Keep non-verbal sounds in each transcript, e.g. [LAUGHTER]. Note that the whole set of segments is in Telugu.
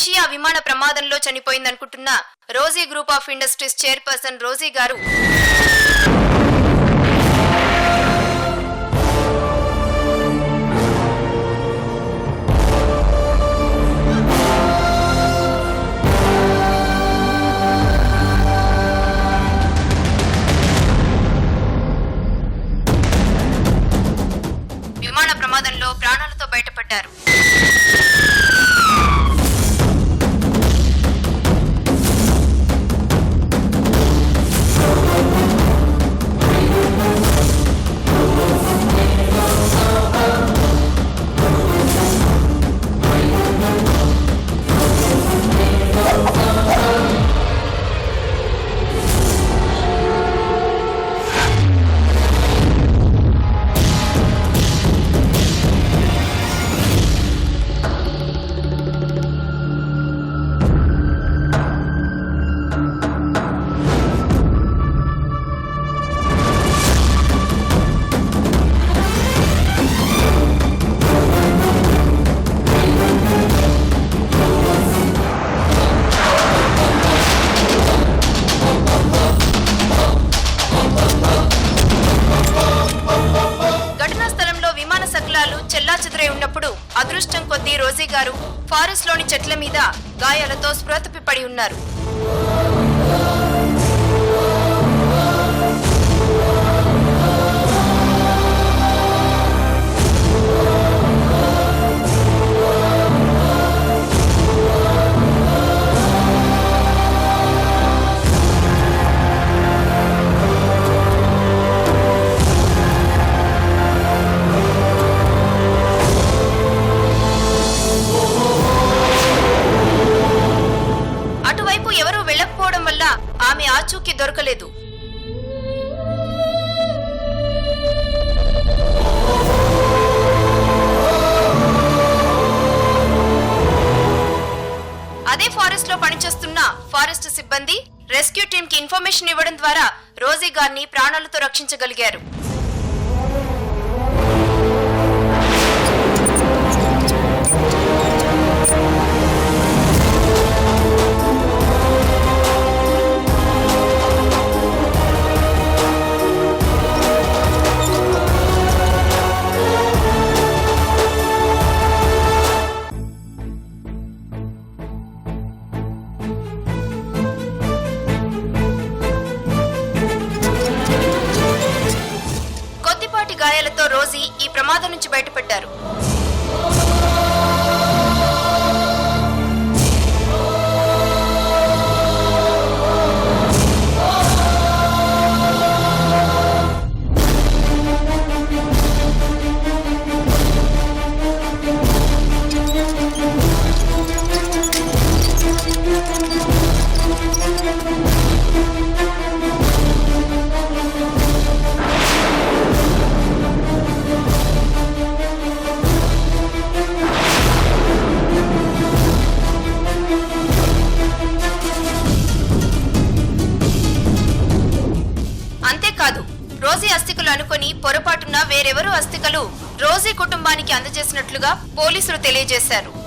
ఏషియా విమాన ప్రమాదంలో చనిపోయిందనుకుంటున్న Rosie group of industries chairperson Rosie గారు. teşekkürler. రక్షించగలిగారు నుంచి బయటపడ్డారు. పోలీసులు తెలియజేశారు.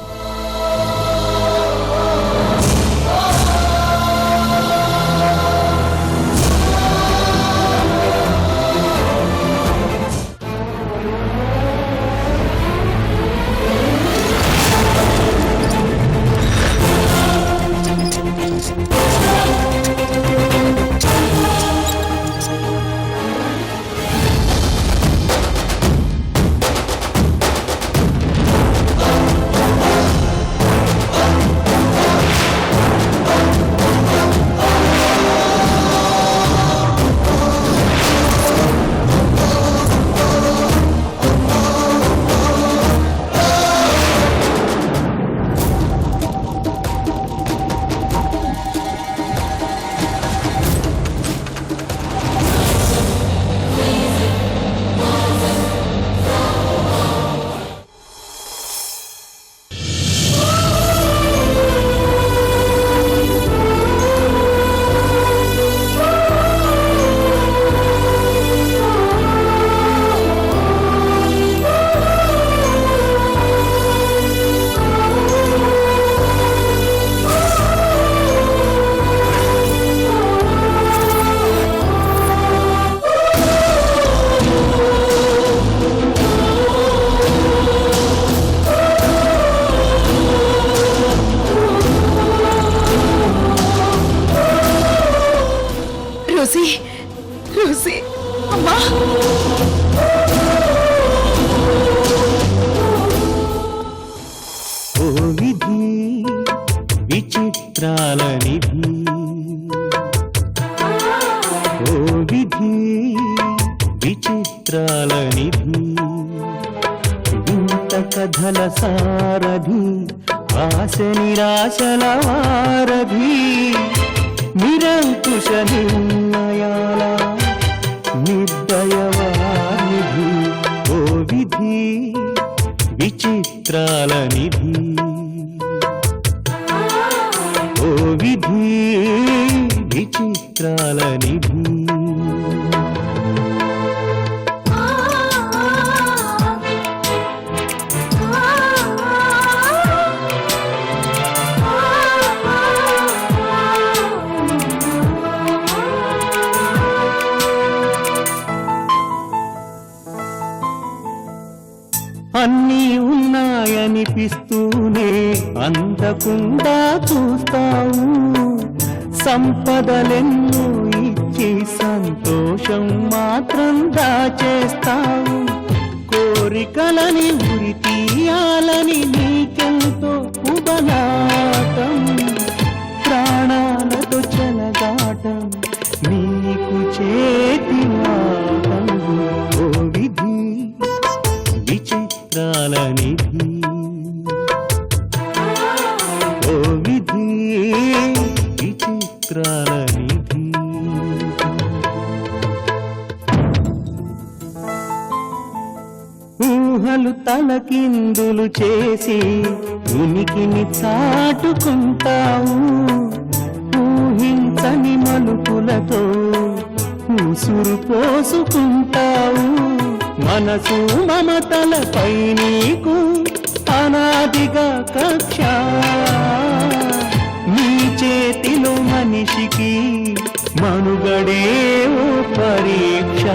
చూస్తావు. సంపదలెన్నో ఇచ్చి సంతోషం మాత్రం దాచేస్తావు. కోరికలని ఉరి తీయాలని నీకెంతో ఉపనాటం ప్రాణాలతో చెలగాటం నీకు చేతి ఆటం ఓ విధి తలకిందులు చేసి ఉనికిని చాటుకుంటావు. ఊహించని మలుపులతో ఉసురు పోసుకుంటావు. మనసు మమతలపై నీకు అనాదిగా కక్ష. నీ చేతిలో మనిషికి మనుగడే ఓ పరీక్ష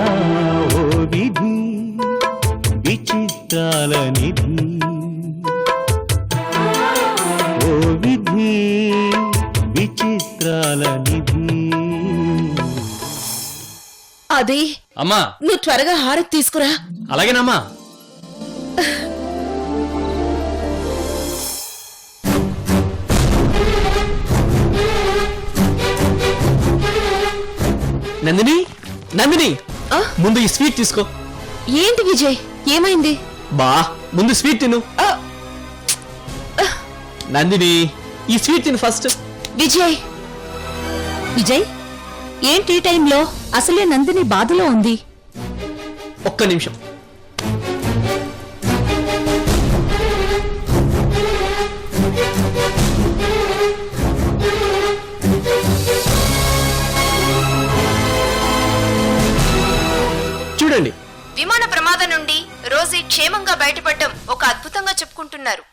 ఓ విధి. విచిత్రాల నిధి ఓ విధి విచిత్రాల నిధి అది అమ్మా. నువ్వు త్వరగా హారతి తీసుకురా. అలాగేనమ్మా. నందిని నందిని. ఆ? ముందు ఈ స్వీట్ తీసుకో. ఏంటి విజయ్? ఏమైంది? బా ముందు స్వీట్ తిను. నందిని ఈ స్వీట్ తిను ఫస్ట్. విజయ్. విజయ్ ఏంటి ఈ టైంలో? అసలే నందిని బాధలో ఉంది. ఒక్క నిమిషం. చూడండి విమాన ప్రమాదం నుండి రోజీ క్షేమంగా బయటపడడం ఒక అద్భుతంగా చెప్పుకుంటున్నారు.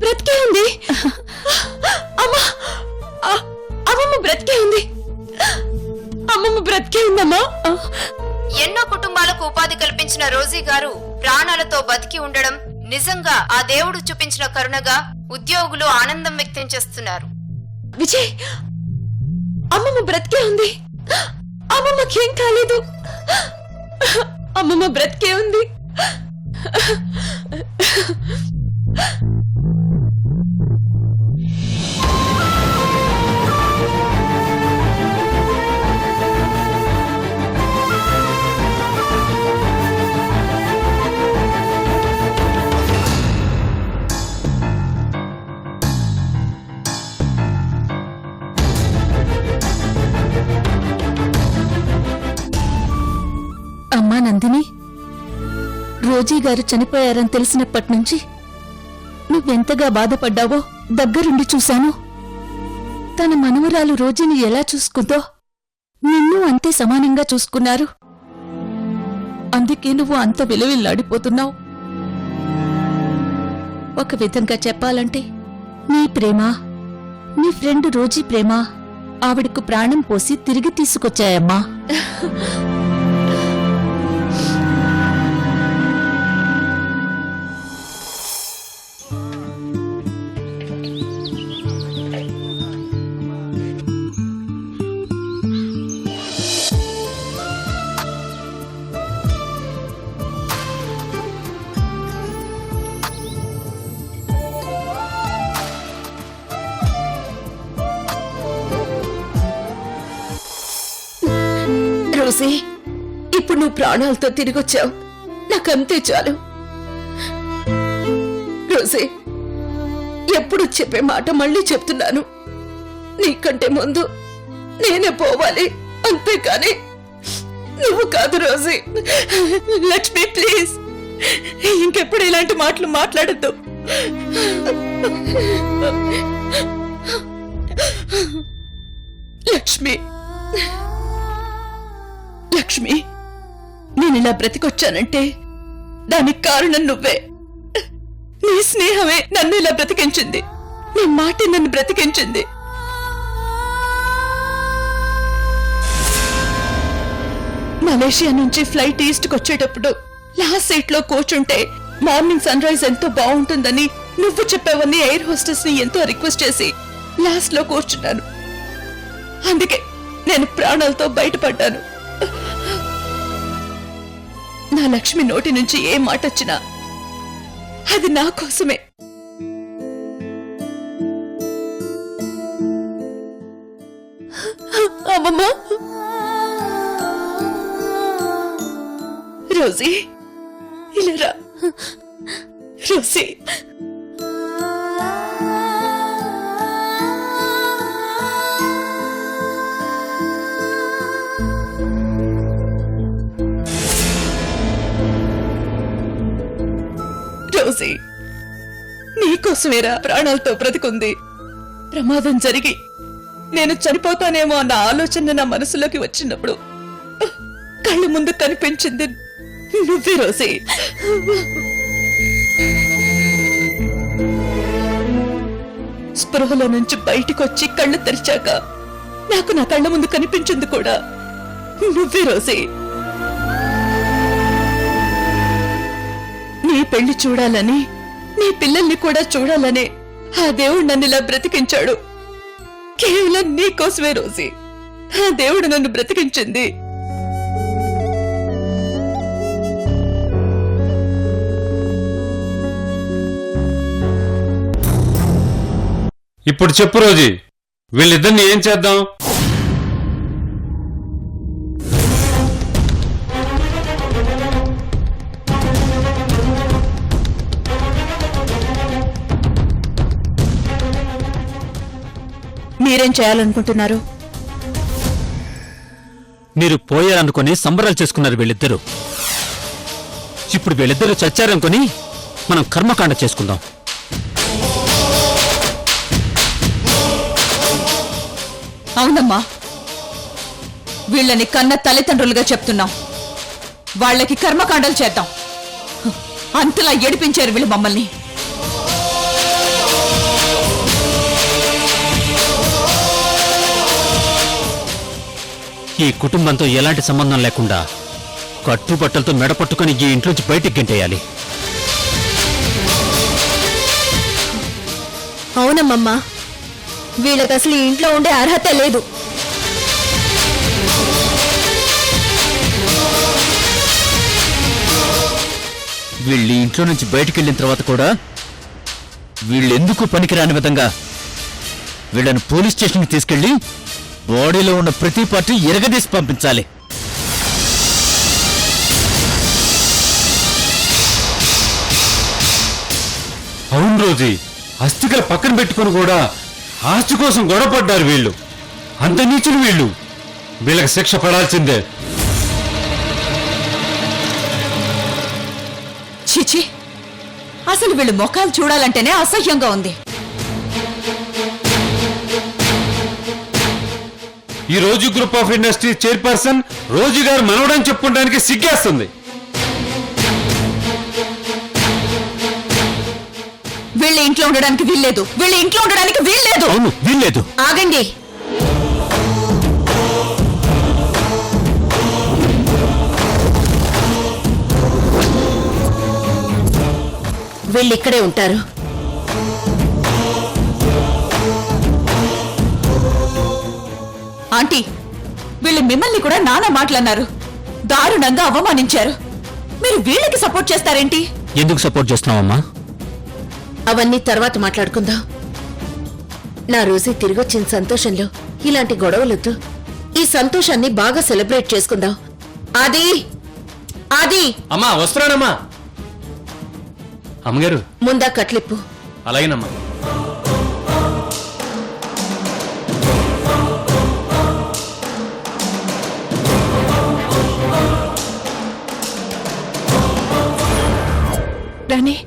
బ్రతికే ఉంది. [LAUGHS] అమ్మ అమ్మమ్మ బ్రతికే ఉంది. అమ్మమ్మ బ్రతికే ఉందమ్మా? ఎన్నో కుటుంబాలకు ఉపాధి కల్పించిన రోజీ గారు ప్రాణాలతో బతికి ఉండడం నిజంగా ఆ దేవుడు చూపించిన కరుణగా ఉద్యోగులు ఆనందం వ్యక్తం చేస్తున్నారు. విజయ్ అమ్మమ్మ బ్రతికే ఉంది. అమ్మమ్మకేం కాలేదు. అమ్మమ్మ బ్రతికే ఉంది. నందిని రోజీ గారు చనిపోయారని తెలిసినప్పటి నుంచి నువ్వెంతగా బాధపడ్డావో దగ్గరుండి చూశాను. తన మనవరాలు రోజీని ఎలా చూసుకుందో నిన్ను అంతే సమానంగా చూసుకున్నారు. అందుకే నువ్వు అంత విలువిల్లాడిపోతున్నావు. ఒక విధంగా చెప్పాలంటే నీ ప్రేమ నీ ఫ్రెండ్ రోజీ ప్రేమ ఆవిడకు ప్రాణం పోసి తిరిగి తీసుకొచ్చాయమ్మా. రోసీ ఇప్పుడు నువ్వు ప్రాణాలతో తిరిగొచ్చావు. నాకంతే చాలు. రోజీ ఎప్పుడు చెప్పే మాట మళ్ళీ చెప్తున్నాను. నీకంటే ముందు నేనే పోవాలి అంతేకాని నువ్వు కాదు రోజీ. లక్ష్మి ప్లీజ్. ఇంకెప్పుడు ఇలాంటి మాటలు మాట్లాడద్దు. లక్ష్మి లక్ష్మి నేను ఇలా బ్రతికొచ్చానంటే దానికి కారణం నువ్వే. నీ స్నేహమే నన్ను ఇలా బ్రతికించింది. నీ మాట నన్ను బ్రతికించింది. మలేషియా నుంచి ఫ్లైట్ ఈస్ట్ వచ్చేటప్పుడు లాస్ట్ సీట్లో కూర్చుంటే మార్నింగ్ సన్ రైజ్ ఎంతో బాగుంటుందని నువ్వు చెప్పావని ఎయిర్ హోస్టెస్ని ఎంతో రిక్వెస్ట్ చేసి లాస్ట్లో కూర్చున్నాను. అందుకే నేను ప్రాణాలతో బయటపడ్డాను. నా లక్ష్మి నోటి నుంచి ఏ మాట వచ్చినా అది నా కోసమే. అమ్మమ్మ! రోజీ! ఇలా రా. రోజీ! నీకోసమేరా ప్రాణాలతో బ్రతికుంది. ప్రమాదం జరిగి నేను చనిపోతానేమో అన్న ఆలోచన నా మనసులోకి వచ్చినప్పుడు కళ్ళ ముందు కనిపించింది నువ్వే రోజీ స్పృహలో నుంచి బయటికొచ్చి కళ్ళు తెరిచాక నాకు నా కళ్ళ ముందు కనిపించింది కూడా నువ్వే రోజీ నీ పెళ్ళి చూడాలని నీ పిల్లల్ని కూడా చూడాలని ఆ దేవుడు నన్ను ఇలా బ్రతికించాడు. కేవలం నీ కోసమే రోజీ. ఆ దేవుడు నన్ను బ్రతికించింది. ఇప్పుడు చెప్పు రోజీ వీళ్ళిద్దరిని ఏం చేద్దాం? మీరేం చేయాలనుకుంటున్నారు? మీరు పోయారనుకుని సంబరాలు చేసుకున్నారు వీళ్ళిద్దరూ. ఇప్పుడు వీళ్ళిద్దరూ చచ్చారనుకుని మనం కర్మకాండ చేసుకుందాం. అవునమ్మా. వీళ్ళని కన్న తల్లిదండ్రులుగా చెప్తున్నాం. వాళ్ళకి కర్మకాండలు చేద్దాం. అంతలా ఏడిపించారు వీళ్ళు మమ్మల్ని. ఈ కుటుంబంతో ఎలాంటి సంబంధం లేకుండా కట్టుబట్టలతో మెడపట్టుకుని ఈ ఇంట్లోంచి బయటికి గెంటేయాలి. అవునమ్మమ్మా వీళ్ళకి అసలు ఈ ఇంట్లో ఉండే అర్హత లేదు. వీళ్ళు ఇంట్లో నుంచి బయటికి వెళ్ళిన తర్వాత కూడా వీళ్ళెందుకు పనికిరాని విధంగా వీళ్ళని పోలీస్ స్టేషన్కి తీసుకెళ్ళి బాడీలో ఉన్న ప్రతి పార్టీ ఎరగదీసి పంపించాలి. అవును రోజీ అస్థికల పక్కన పెట్టుకుని కూడా ఆస్తి కోసం గొడవపడ్డారు వీళ్ళు. అంత నీచులు వీళ్ళు. వీళ్ళకి శిక్ష పడాల్సిందే. చిచి అసలు వీళ్ళు ముఖాలు చూడాలంటేనే అసహ్యంగా ఉంది. ఈ రోజు గ్రూప్ ఆఫ్ ఇండస్ట్రీ చైర్పర్సన్ రోజు గారు మనవడని చెప్పుకోవడానికి సిగ్గేస్తుంది. వీళ్ళ ఇంట్లో ఉండడానికి వీల్లేదు. వీళ్ళు ఇంట్లో ఉండడానికి వీల్లేదు. అవును వీల్లేదు. ఆగండి. వీళ్ళు ఇక్కడే ఉంటారు. ఆంటీ వీళ్ళు మిమ్మల్ని కూడా నానా మాటలన్నారు. దారుణంగా అవమానించారు. మీరు వీళ్ళకి సపోర్ట్ చేస్తారేంటి? ఎందుకు సపోర్ట్ చేస్తున్నావమ్మా? అవన్నీ తర్వాత మాట్లాడుకుందాం. నా రోజే తిరిగొచ్చిన సంతోషంలో ఇలాంటి గొడవలొద్దు. ఈ సంతోషాన్ని బాగా సెలబ్రేట్ చేసుకుందాం. అది అది అమ్మా వస్తున్నానమ్మా. అమ్మగారు. ముందా కట్లిప్పు. అలాగేనమ్మా. గ్రాని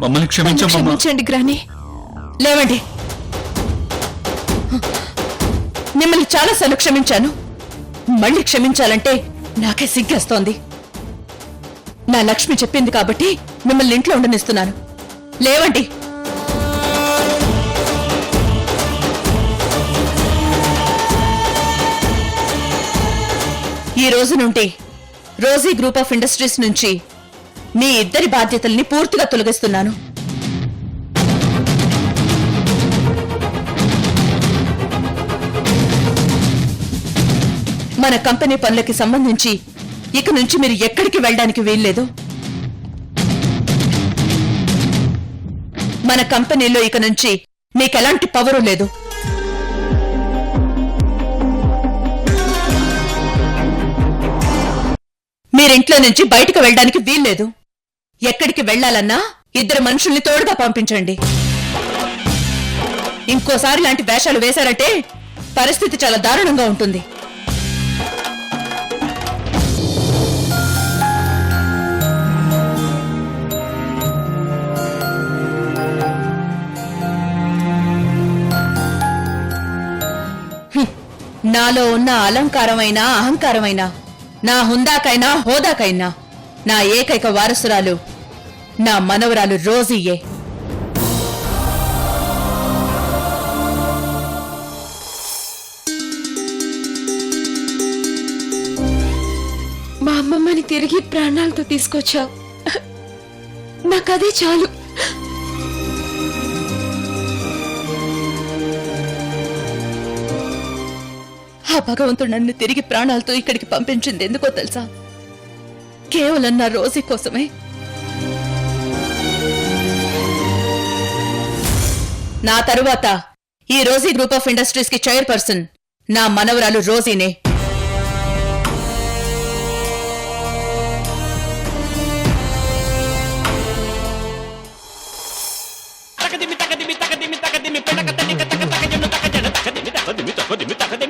మమ్మల్ని క్షమించండి గ్రాని. లేవండి. మిమ్మల్ని చాలాసార్లు క్షమించాను. మళ్ళీ క్షమించాలంటే నాకే సిగ్గేస్తోంది. నా లక్ష్మి చెప్పింది కాబట్టి మిమ్మల్ని ఇంట్లో ఉండనిస్తున్నాను. లేవండి. ఈ రోజు నుండి రోజీ గ్రూప్ ఆఫ్ ఇండస్ట్రీస్ నుంచి మీ ఇద్దరి బాధ్యతల్ని పూర్తిగా తొలగిస్తున్నాను. మన కంపెనీ పనులకి సంబంధించి ఇక నుంచి మీరు ఎక్కడికి వెళ్ళడానికి వీల్లేదు. మన కంపెనీలో ఇక నుంచి మీకెలాంటి పవరు లేదు. మీరింట్లో నుంచి బయటకు వెళ్ళడానికి వీల్లేదు. ఎక్కడికి వెళ్ళాలన్నా ఇద్దరు మనుషుల్ని తోడుగా పంపించండి. ఇంకోసారి లాంటి వేషాలు వేశారంటే పరిస్థితి చాలా దారుణంగా ఉంటుంది. నాలో ఉన్న అలంకారమైనా అహంకారమైనా నా హుందాకైనా హోదాకైనా నా ఏకైక వారసురాలు నా మనవరాలు రోజీయే మా అమ్మమ్మని తిరిగి ప్రాణాలతో తీసుకొచ్చావు. నాకదే చాలు. ఆ భగవంతుడు నన్ను తిరిగి ప్రాణాలతో ఇక్కడికి పంపించింది ఎందుకో తెలుసా? కేవలం నా రోజీ కోసమే నా తరువాత ఈ రోజీ గ్రూప్ ఆఫ్ ఇండస్ట్రీస్కి చైర్పర్సన్ నా మనవరాలు రోజీనే విన్నారా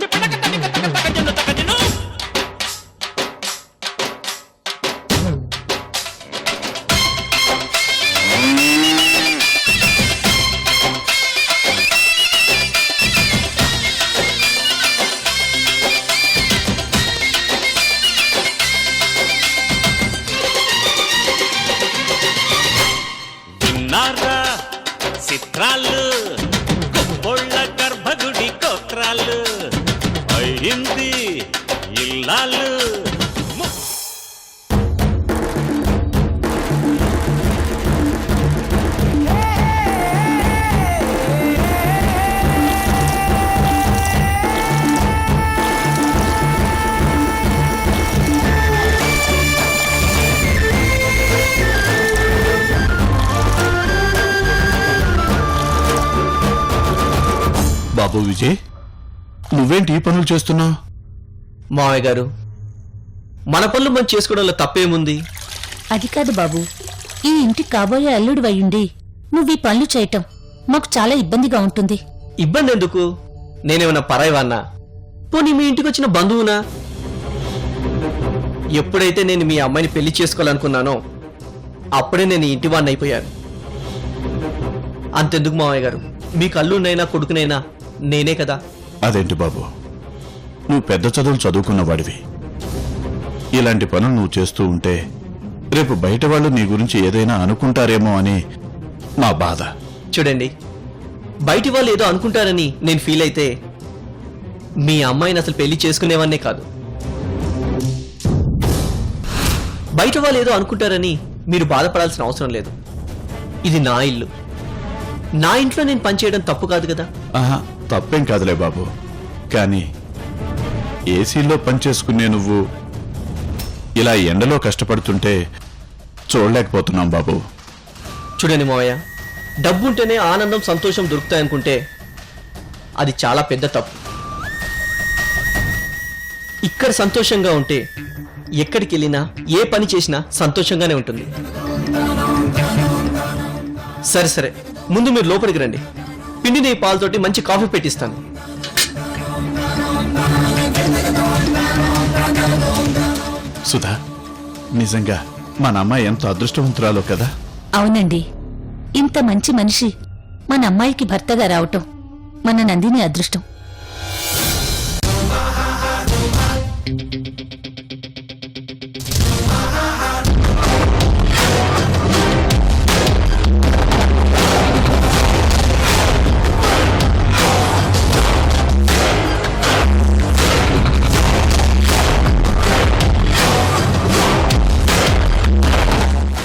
Tra బాబు విజయ్. నువ్వేంటి ఈ పనులు చేస్తున్నావు మావయ్య గారు మన పనులు మనం చేసుకోవడంలో తప్పేముంది? అది కాదు బాబు. ఈ ఇంటికి కాబోయే అల్లుడు అయ్యుండి నువ్వు ఈ పనులు చేయటం మాకు చాలా ఇబ్బందిగా ఉంటుంది. ఇబ్బంది ఎందుకు? నేనేమన్నా పరాయివాన్నా పోనీ మీ ఇంటికి వచ్చిన బంధువునా? ఎప్పుడైతే నేను మీ అమ్మాయిని పెళ్ళి చేసుకోవాలనుకున్నానో అప్పుడే నేను ఇంటి వాడిని అయిపోయాను. అంతెందుకు మావయ్య గారు? మీ కళ్ళునైనా కొడుకునైనా నేనే కదా. అదేంటి బాబు? నువ్వు పెద్ద చదువులు చదువుకున్న వాడివి. ఇలాంటి పనులు నువ్వు చేస్తూ ఉంటే రేపు బయట వాళ్ళు నీ గురించి ఏదైనా అనుకుంటారేమో అని మా బాధ. చూడండి బయటి వాళ్ళు ఏదో అనుకుంటారని నేను ఫీల్ అయితే మీ అమ్మాయిని అసలు పెళ్ళి చేసుకునేవన్నే కాదు. బయట వాళ్ళు ఏదో అనుకుంటారని మీరు బాధపడాల్సిన అవసరం లేదు. ఇది నా ఇల్లు. నా ఇంట్లో నేను పనిచేయడం తప్పు కాదు కదా? తప్పేం కాదులే బాబు. కానీ ఏసీలో పనిచేసుకునే నువ్వు ఇలా ఎండలో కష్టపడుతుంటే చూడలేకపోతున్నాం బాబు. చూడండి మావయ్య డబ్బుంటేనే ఆనందం సంతోషం దొరుకుతాయనుకుంటే అది చాలా పెద్ద తప్పు. ఇక్కడ సంతోషంగా ఉంటే ఎక్కడికి వెళ్ళినా ఏ పని చేసినా సంతోషంగానే ఉంటుంది. సరే సరే. ముందు మీరు లోపలికి రండి. పిండి నెయ్యి పాలతోటి మంచి కాఫీ పెట్టిస్తాను. సుధా నిజంగా మన అమ్మాయి ఎంత అదృష్టవంతురాలో కదా? అవునండి. ఇంత మంచి మనిషి మన అమ్మాయికి భర్తగా రావటం మన నందిని అదృష్టం.